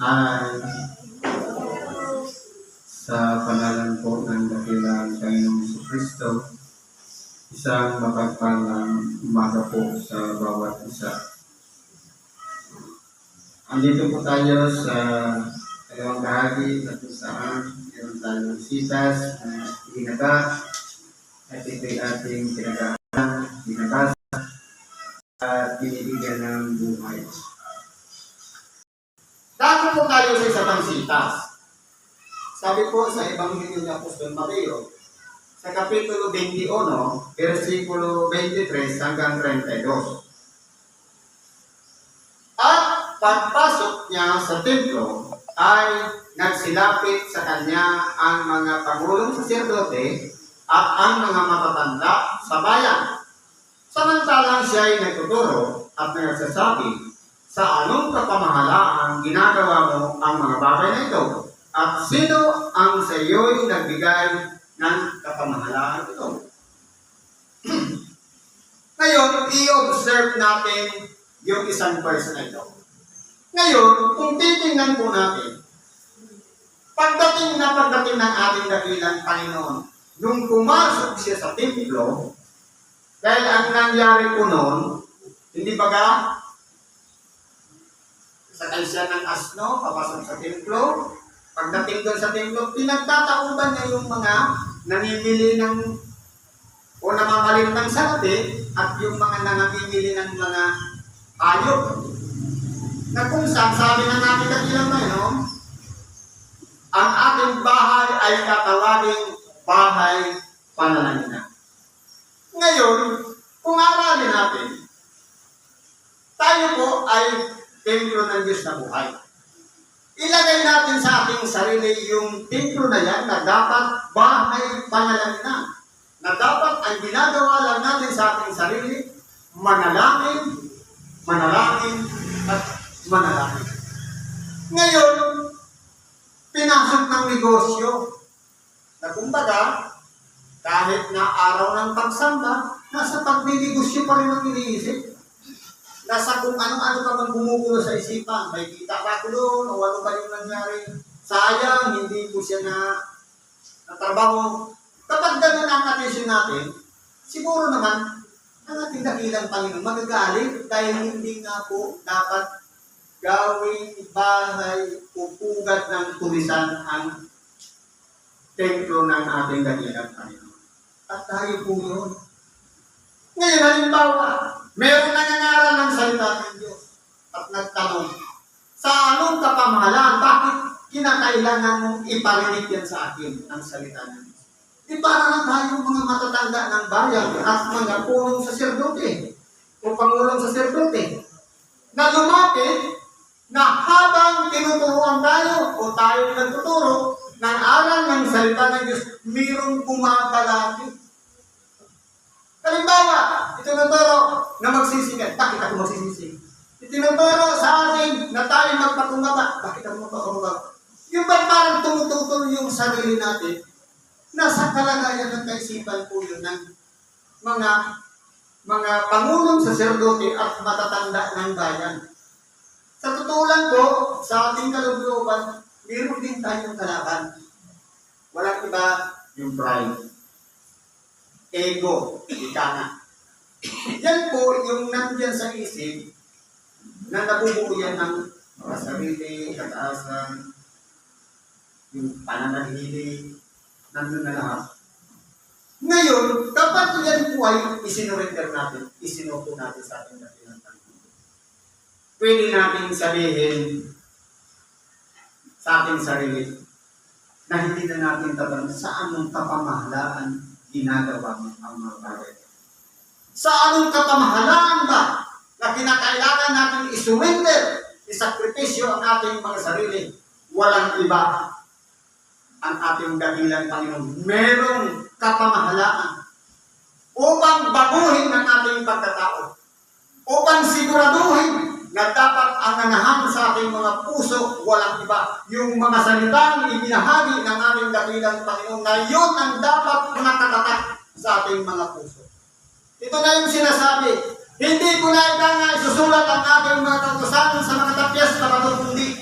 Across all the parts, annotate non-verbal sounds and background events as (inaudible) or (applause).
ay sa pangalan po ng dakilang Panginoong Kristo, isang mapagpalang umaga po sa bawat isa. Andito po tayo sa dalawang bahagi na kung saan meron tayong sitas na ginaga at ito'y ating pinag-aaral, binabasa at binibigyan ng buhay. Dati po tayo sa isa pang sitas. Sabi po sa Ebanghelyo ni Apostol Mateo, sa Kapitulo 21, versikulo 23 hanggang 32. At pagpasok niya sa templo, ay nagsilapit sa kanya ang mga pangulong saserdote at ang mga matatanda sa bayan. Samantalang siya ay nagtuturo at nagsasabi, sa anong kapamahalaan ginagawa mo ang mga bagay na ito? At sino ang sa iyo'y nagbigay ng kapamahalaan ito? (clears throat) Ngayon, i-observe natin yung isang person na ito. Ngayon, kung titingnan po natin, pagdating na pagdating ng ating dakilang Panginoon, nung pumasok siya sa templo, dahil ang nangyari po noon, hindi ba ka, sakay siya ng asno, papasok sa templo, pagdating doon sa templo, pinagtatauban niya yung mga namimili ng o namamalit ng salapi at yung mga namimili ng mga hayop. Na kung saan sabi ng ating dakilang Panginoon, ang ating bahay ay katawaging bahay panalangina. Ngayon, kung aralin natin, tayo po ay templo ng Diyos na buhay. Ilagay natin sa ating sarili yung templo na yan na dapat bahay panalangina. Na dapat ang ginagawa lang natin sa ating sarili, manalangin, manalangin, at manalangin. Ngayon, pinasok ng negosyo na kumbaga, kahit na araw ng pagsamba, nasa pagninegosyo pa rin ang iniisip. Nasa kung ano-ano pa man gumugulo sa isipan. May kita pa ko o ano ba yung nangyari. Sayang, hindi ko siya na natrabaho. Kapag ganun ang atensyon natin, siguro naman, ang ating dakilang Panginoon magagalit dahil hindi nga po dapat gawing bahay upugat ng tulisan ang templo ng ating dakilang Panginoon. At tayo po yun. Ngayon, halimbawa, meron nangangaral ng salita ng Diyos at nagtanong, sa anong kapamahalaan, bakit kinakailangan mong iparinig yan sa akin ang salita ng Diyos? Di para na tayo mga matatanda ng bayan at mga punong saserdote o pangulong saserdote na lumapit na habang tinuturuan tayo o tayo nagtuturo ng aral ng salita ng Diyos, mayroong bumabalaki. Halimbawa, itinuturo na magsisigat. Bakit ako magsisisi? Itinuturo sa atin na tayo magpakumbaba. Bakit ako magpakumbaba? Yung ba parang tumututol yung sarili natin, nasa kalagayan ng kaisipan po yun ng mga mga pangulong saserdote at matatanda ng bayan. Sa totoo lang po, sa ating kalugloban, meron din tayong kalaban. Walang iba yung pride. Ego, ika nga. Yan po yung nandyan sa isip na nabubuo yan ng mga sarili, kataasan, yung pananahili, nandun na lahat. Ngayon, kapag yan po ay isinurrender natin, isinuko natin sa ating Panginoon. Pwede natin sabihin sa ating sarili na hindi na natin tabang sa anong kapamahalaan ginagawa mo ang mga bagay. Sa anong kapamahalaan ba na kinakailangan natin isurrender, isakripisyo ang ating mga sarili? Walang iba ang ating dakilang Panginoon. Merong kapamahalaan upang baguhin ang ating pagkatao. Upang siguraduhin na dapat ang anahan sa ating mga puso, walang iba. Yung mga salitang ibinahagi ng ating dakilang Panginoon na yun ang dapat nakatatak sa ating mga puso. Ito na yung sinasabi. Hindi ko na ika nga isusulat ang aking mga kautosan sa mga tapyas na bato,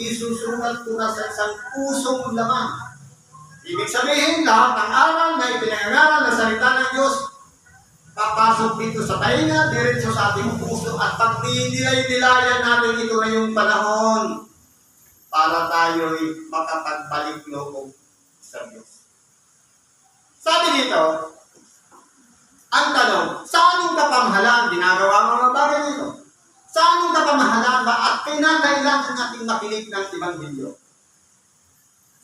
isusulat pura sa isang pusong laman. Ibig sabihin, lahat ng aral na ipinangaral ng salita ng Diyos, papasok dito sa tainga, diretso sa ating puso, at pag nilay-nilayan natin ito na yung panahon para tayo'y makapagbalik loob sa Diyos. Sabi dito, ang tanong, saan yung kapamahalaan ginagawa ang mga bagay nito? Saan yung kapamahalaan ba at kinakailangan natin makinig ng Ebanghelyo?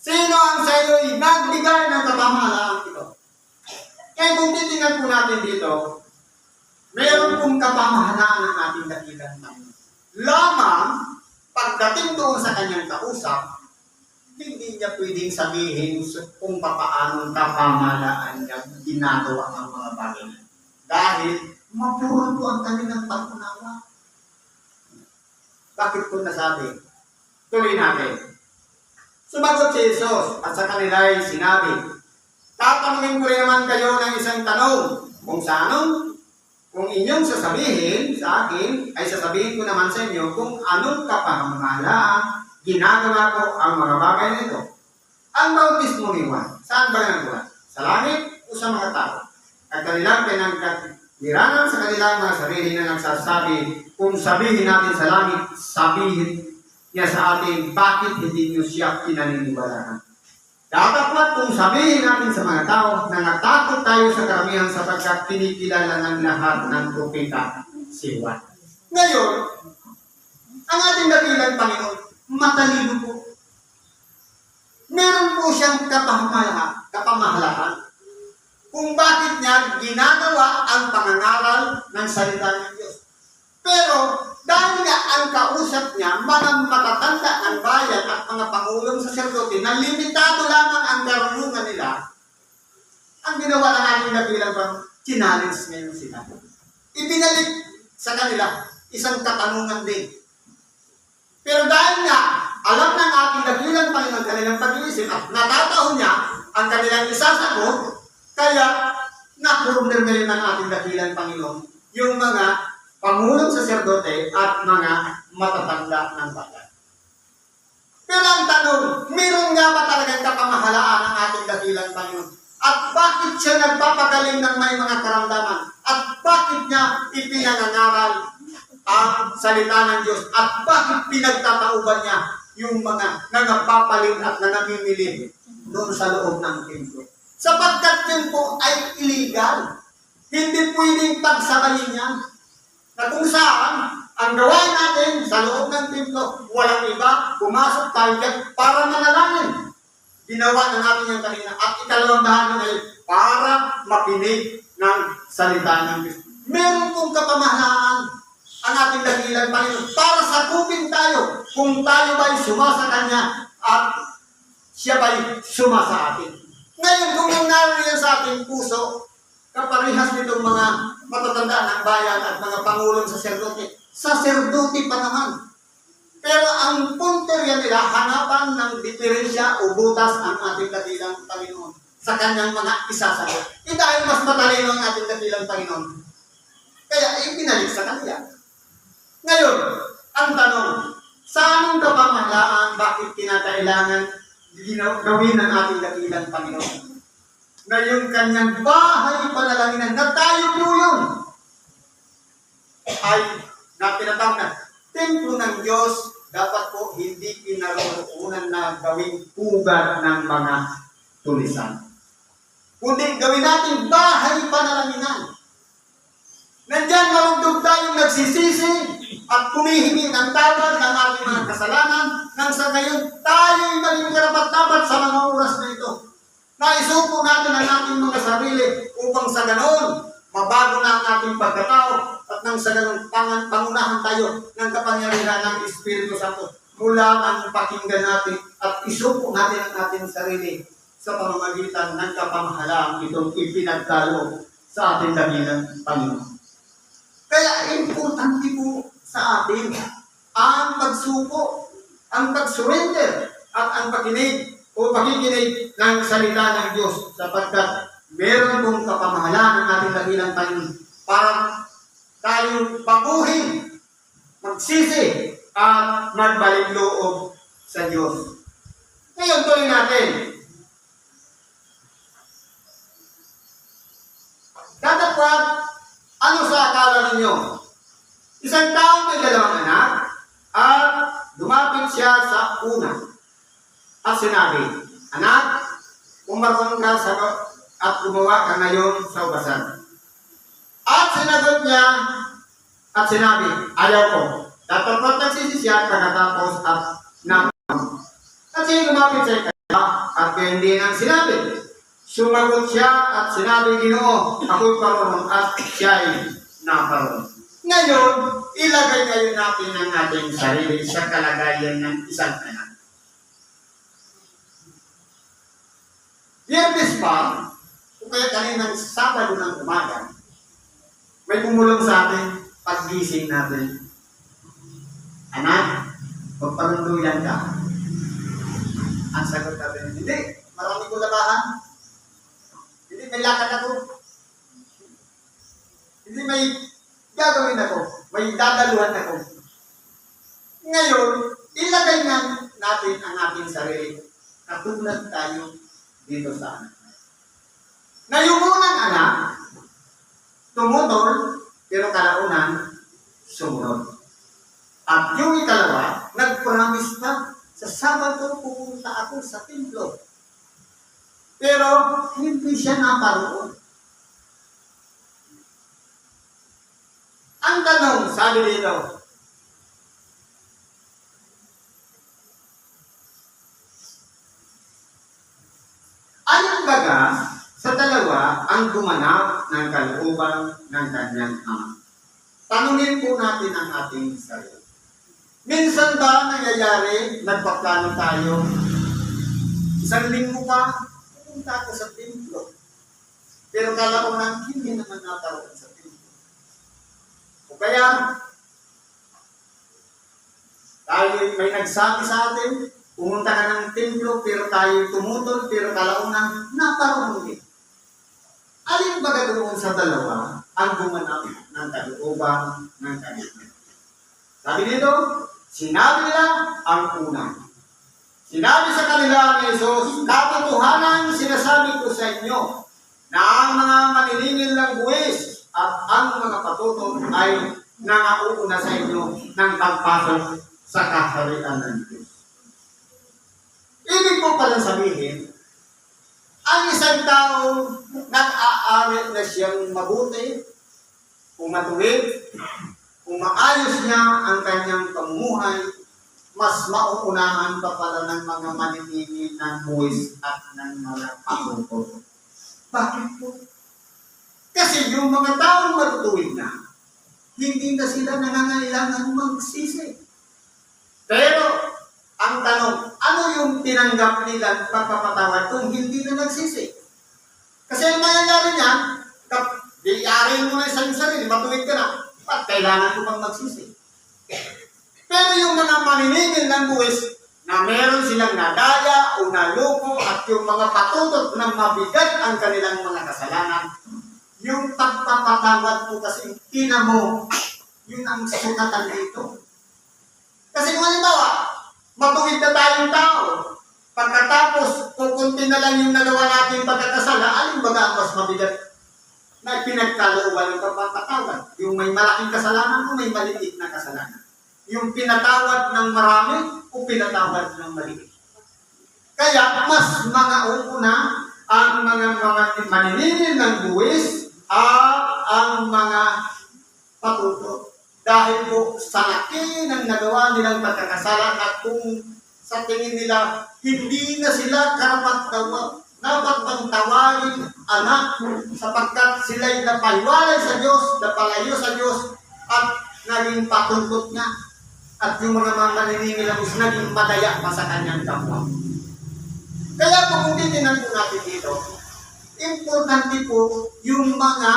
Sino ang sa iyo'y nagbigay ng kapamahalaan ito? Kaya kung titingnan po natin dito, meron pong kapamahalaan ng ating dakilang Panginoon. Lamang, pagdating doon sa kanyang kausap, hindi niya pwedeng sabihin kung papaano kapamahalaan niya ginagawa ang mga bagay niya. Dahil mapuro po ang kanilang pag-unawa. Bakit ko nasabi? Tuloy natin. Sumagot si Jesus at sa kanila ay sinabi, Tatanungin ko rin naman kayo ng isang tanong. Kung sa anong, kung inyong sasabihin sa akin, ay sasabihin ko naman sa inyo kung anong kapamahalaan ginagawa ko ang mga bagay nito. Ang bautismo ni Juan, saan ba nagawa? Sa langit o sa mga tao? At kanilang pinagkatiranan sa kanilang mga sarili na nagsasabi, kung sabihin natin sa langit, sabihin niya sa atin, bakit hindi niyo siya pinaniniwalaan? Kung sabihin natin sa mga tao na natakot tayo sa karamihan sapagkat kinikilala ng lahat ng propeta si Juan. Ngayon, ang ating dakilang Panginoon, matalino po. Meron po siyang kapamahalaan, kapamahalaan kung bakit niya ginagawa ang pangangaral ng salita ng Diyos. Pero dahil nga ang kausap niya, mga matatanda ng bayan at mga pangulong saserdote na limitado lamang ang karunungan nila, ang ginawa ng ating dakilang pang challenge ngayon sila. Ibinalik sa kanila isang katanungan din. Pero dahil nga, alam ng ating dakilang Panginoon kanilang pag-iisip at natatahon niya ang kanilang isasagot, kaya napurumir ngayon ng ating dakilang Panginoon yung mga pangulong saserdote at mga matatanda ng bayan. Pero ang tanong, meron nga ba talagang kapamahalaan ang ating dakilang Panginoon? At bakit siya nagpapagaling ng may mga karamdaman? At bakit niya ipinangangaral ang salita ng Diyos? At bakit pinagtatauban niya yung mga nangapapaling at nanamimili doon sa loob ng templo? Sapagkat yun po ay illegal. Hindi pwedeng pagsabayin yan na kung saan ang gawain natin sa loob ng templo, walang iba, pumasok tayo dyan para manalangin. Ginawa na natin yung kanina. At ikalawang bahagi ngayon, para makinig ng salita ng Diyos. Meron pong kapamahalaan ang ating dakilang Panginoon para sakupin tayo kung tayo ba'y sumasa Kanya at siya ba'y sumasa atin. Ngayon, kung yung naroon sa ating puso, kaparihas nitong mga matatanda ng bayan at mga pangulong saserdote. Saserdote pa naman. Pero ang punterya nila, hanapan ng diferensya o butas ang ating dakilang Panginoon sa kanyang mga isasagot. Eh dahil mas matalino ang ating dakilang Panginoon, kaya ipinalik sa kanila. Ngayon, ang tanong, saan ang kapamahalaan, bakit kinakailangan gawin ng ating dakilang Panginoon? Na yung kanyang bahay panalangin na tayo po yun ay na tinatawag na templo ng Diyos dapat po hindi pinaroonan na gawing pugad ng mga tulisan. Kundi gawin natin bahay panalanginan. Nandyan marugdog tayong nagsisisi at humihingi ng tawad ng ating mga kasalanan nang sa ngayon tayo'y maging karapat-dapat sa mga. Naisuko natin ang ating mga sarili upang sa ganon, mabago na ang ating pagkatao at nang sa ganon, pangan, pangunahan tayo ng kapangyarihan ng Espiritu Santo mula ang pakinggan natin at isuko natin ang ating sarili sa pamamagitan ng kapamahalaan itong ipinagkalo sa ating dakilang Panginoon. Kaya importante po sa atin ang pagsuko, ang pag-surrender at ang pakinig o pakikinig ng salita ng Diyos sapagkat meron pong kapamahalaan ng ating dakilang Panginoon para tayo baguhin, magsisi at magbalik loob sa Diyos. Ngayon, tuloy natin. Datapwat, ano sa akala ninyo? Isang taong may dalawang anak at dumapit siya sa una at sinabi, Anak, umarong ka sa at gumawa ka ngayon sa ubasan. At sinagot niya at sinabi, Ayaw ko. Datapwat nagsisi siya pagkatapos at na at siya lumapit sa kanya at hindi nang sinabi. Sumagot siya at sinabi, Ginoo, ako'y parunong at siya'y naparunong. Ngayon, ilagay ngayon natin ang ating sarili sa kalagayan ng isang anak. Biyernes pa, o kaya kaninang Sabado ng umaga, may pumulong sa atin paggising natin. Anak, magparunduyan ka. Ang sagot natin, hindi, marami ko labahan. Hindi, may lakad ako. Hindi, may gagawin ako. May dadaluhan ako. Ngayon, ilagay na natin ang ating sarili. Katulad tayo dito sa anak. Na yung unang anak, tumutol, pero kalaunan, sumunod. At yung ikalawa, nag-promise pa, sa Sabado pupunta ako sa templo. Pero hindi siya naparoon. Ang tanong, sabi dito, baga sa dalawa ang gumanap ng kalooban ng kanyang ama. Tanungin po natin ang ating sarili. Minsan ba nangyayari, nagpaplano tayo, isang linggo pa, pupunta ako sa templo. Pero kala ko nang hindi naman nataroon sa templo. O kaya, tayo may nagsabi sa atin, pumunta ka ng templo, pero tayo tumutol, pero kala ko nang naparoon din. Alin ba doon sa dalawa ang gumanap ng kalooban ng kanyang sabi dito, sinabi nila ang una. Sinabi sa kanila ni Jesus, katotohanan sinasabi ko sa inyo na ang mga maniningil ng buwis at ang mga patutol ay nangauuna sa inyo ng pagpasok sa kaharian ng Diyos. Ibig po pala sabihin, ang isang tao nag-aari na siyang mabuti, kung matuwid, kung maayos niya ang kanyang pamumuhay, mas mauunahan pa pala ng mga maniningil ng buwis at ng mga patungkol. Bakit po? Kasi yung mga taong matutuwid na, hindi na sila nangangailangan magsisi. Pero, ang tanong, ano yung tinanggap nilang pagpapatawad kung hindi na nagsisi? Kasi ang mangyayari niyan, diyarin mo na sa iyong sarili, matuwid ka na, ba't kailangan ko pang magsisi? Pero yung mga maniningil ng buwis, na meron silang nadaya o naloko at yung mga patutot na mabigat ang kanilang mga kasalanan, yung pagpapatawad po kasi tinamo, yun ang sukatan dito. Kasi kung halimbawa, matuwid na tayong tao, pagkatapos kukunti na lang yung nagawa natin pagkakasala, alin ba ang mas mabigat na pinagkalooban ng pagpapatawad? Yung may malaking kasalanan o may maliit na kasalanan? Yung pinatawad ng marami o pinatawad ng maliit? Kaya mas mga una ang mga mga maniningil ng buwis at ang mga patuto. Dahil po sa laki ng nagawa nilang pagkakasalan at kung sa tingin nila hindi na sila tawa, dapat bang tawagin anak sapagkat sila'y napaliwalay sa Diyos, napalayo sa Diyos at naging patutot niya at yung mga mga naniningil ang is naging madaya pa sa kanyang kapwa. Kaya kung titinan po natin dito, importante po yung mga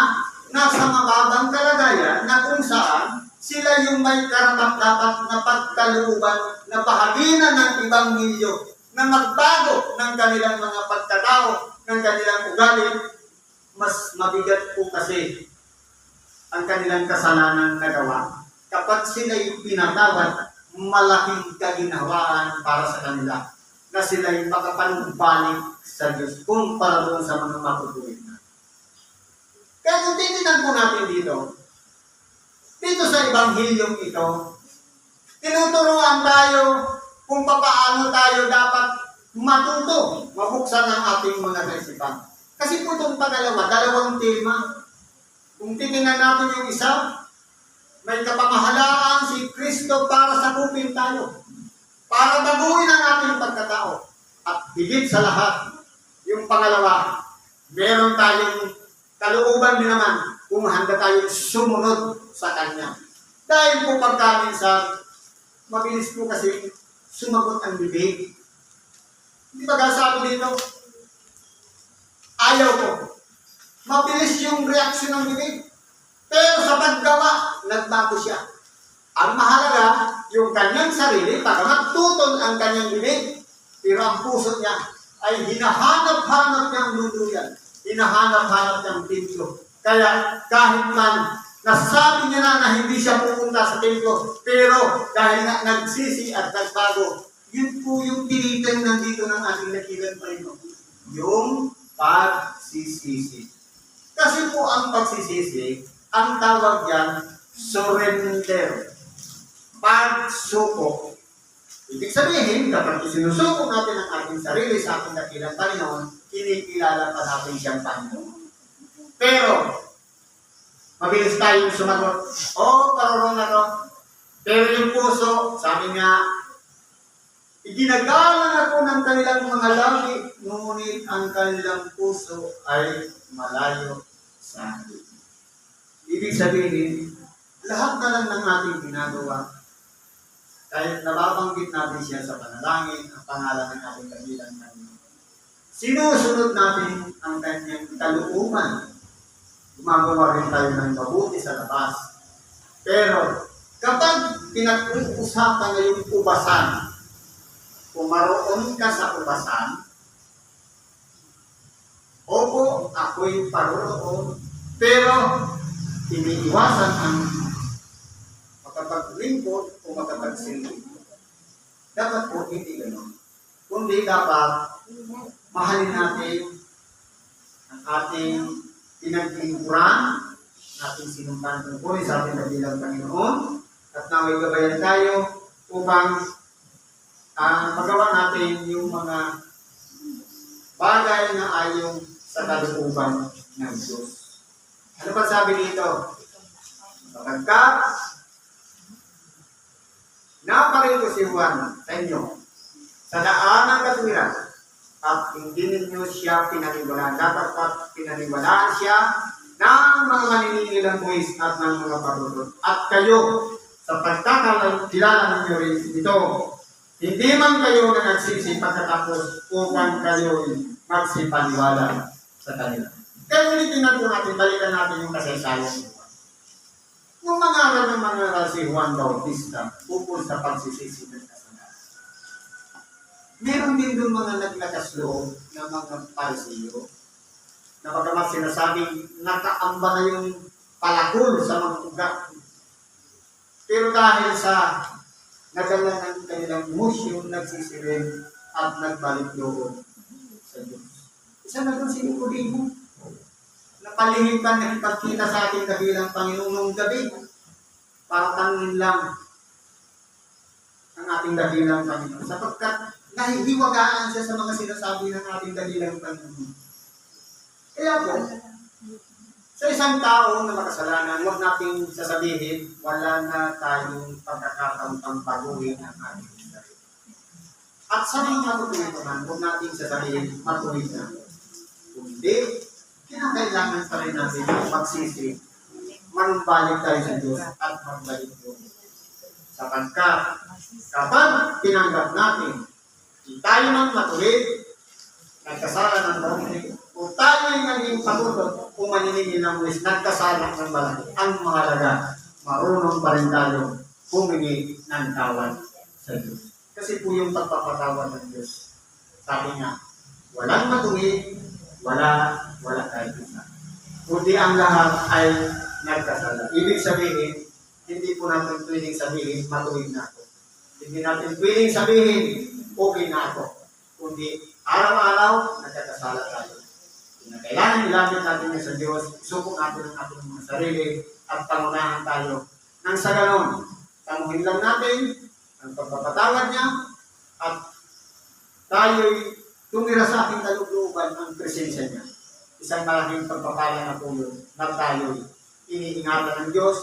nasa mababang kalagayan na kung saan sila yung may karapat-dapat na pagkalooban na bahagina ng ibang milyo na magbago ng kanilang mga pagkatao, ng kanilang ugali, mas mabigat po kasi ang kanilang kasalanan nagawa. Kapag sila'y pinatawad, malaking kaginhawaan para sa kanila na sila'y makapanumbalik sa Diyos kumpara doon sa mga matutuwid na. Kaya kung titignan po natin dito, dito sa Ebanghilyong ito, tinuturuan tayo kung paano tayo dapat matuto, mabuksan ang ating mga kaisipan. Kasi po itong pangalawa, dalawang tema. Kung titingnan natin yung isa, may kapamahalaan si Kristo para sakupin tayo. Para baguhin ang ating pagkatao. At higit sa lahat, yung pangalawa, meron tayong kalooban din naman kung handa tayong sumunod sa Kanya. Dahil po pagka minsan, mabilis po kasi sumagot ang bibig. Hindi ba sabi dito? Ayaw ko. Mabilis yung reaksyon ng bibig. Pero sa paggawa, nagbago siya. Ang mahalaga, yung kanyang sarili, pagkamat tutol ang kanyang bibig, pero ang puso niya ay hinahanap-hanap niyang luluyan. Hinahanap-hanap niyang templo. Kaya kahit man nasabi niya na na hindi siya pupunta sa templo, pero dahil na, nagsisi at nagbago, yun po yung tinitin nandito ng ating nakilan pa rin. Yung pagsisisi. Kasi po ang pagsisisi, ang tawag yan, surrender. Pagsuko. Ibig sabihin, kapag sinusuko natin ang ating sarili sa ating dakilang Panginoon, kinikilala pa natin siyang Panginoon. Pero, mabilis tayong sumagot, oh, parorong na to. Pero yung puso, sabi nga, iginagalang ako ng kanilang mga labi, ngunit ang kanilang puso ay malayo sa akin. Ibig sabihin, lahat na lang ng ating ginagawa, kahit nababanggit natin siya sa panalangin, ang pangalan ng ating kabilang Panginoon. Sinusunod natin ang kanyang kalooban. Gumagawa rin tayo ng mabuti sa labas. Pero, kapag pinag-uusapan na yung ubasan, kung maroon ka sa ubasan, Opo, ako'y paroroon, pero iniiwasan ang makapaglingkod o makapagsilbi. Dapat po hindi ganun. Kundi dapat mahalin natin ang ating pinaglingkuran, ating sinumpan tungkol sa ating kabilang Panginoon, at naway gabayan tayo upang ah, magawa natin yung mga bagay na ayon sa kalooban ng Diyos. Ano pa sabi dito? Sapagkat naparito si Juan sa inyo sa daan ng katwiran at hindi ninyo siya pinaniwalaan. Dapat pat pinaniwalaan siya ng mga maninilang buwis at ng mga parudot. At kayo, sa pagkakilala ninyo rin ito, hindi man kayo na nagsisi pagkatapos upang kayo magsipaniwala sa kanila. Kaya ulitin na po natin, balikan natin yung kasaysayan. Nung mga aral ng mga aral si Juan Bautista, ukol sa pagsisisi ng. Meron din doon mga naglakas loob na mga parisiyo na pagkamat sinasabing nakaamba na yung palakol sa mga ugat. Pero dahil sa nadala ng kanilang musyo, nagsisirin at nagbalik loob sa Diyos. Isa na doon si Nicodemo. Napalihim ka nakipagkita sa ating kabilang Panginoon nung gabi. Para tangin lang ang ating dakilang Panginoon. Sapagkat nahihiwagaan siya sa mga sinasabi ng ating dakilang Panginoon. Kaya po, sa isang tao na makasalanan, huwag nating sasabihin, wala na tayong pagkakataon pang baguhin ang ating sarili. At sa mga matutuwid naman, huwag nating sasabihin, matuwid na. Kundi, kinakailangan pa rin natin yung magsisi, manumbalik tayo sa Diyos at magbalik doon. Sapagkat, kapag tinanggap natin, tayo man matuwid, nagkasala ng dami, o tayo yung naging patutot kung maniningin ng Diyos, nagkasala ng malaki. Ang mahalaga, marunong pa rin tayo humingi ng tawad sa Diyos. Kasi po yung pagpapatawad ng Diyos, sabi nga, walang matuwid, wala, wala kahit isa. Kundi ang lahat ay nagkasala. Ibig sabihin, hindi po natin pwedeng sabihin, matuwid na ako. Hindi natin pwedeng sabihin, okay na ako. Kundi araw-araw, nagkakasala tayo. Na kailangan ilapit natin yan sa Diyos, isupok natin ang ating mga sarili at pangunahan tayo. Nang sa ganon, tamuhin lang natin ang pagpapatawad niya at tayo'y tumira sa ating kalugluban ang presensya niya. Isang malaking pagpapala na po yun na tayo'y iniingatan ng Diyos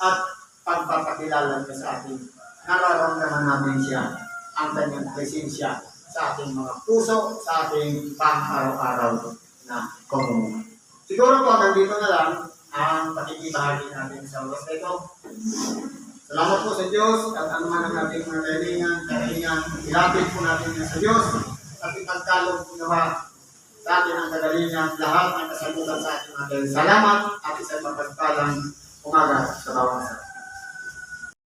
at pagpapakilala niya sa ating nararamdaman namin siya ang kanyang presensya sa ating mga puso, sa ating pang-araw-araw na komunidad. Siguro po, nandito na lang ang pakikibahagi natin sa oras na ito. Salamat po sa Diyos at ang man ang ating mga kailangan, kailangan, ilapit po natin yan sa Diyos at ipagkalog po nawa sa atin ang kagalingan, lahat ng kasagutan sa ating mga. Salamat at isang mapagpalang umaga sa bawat isa.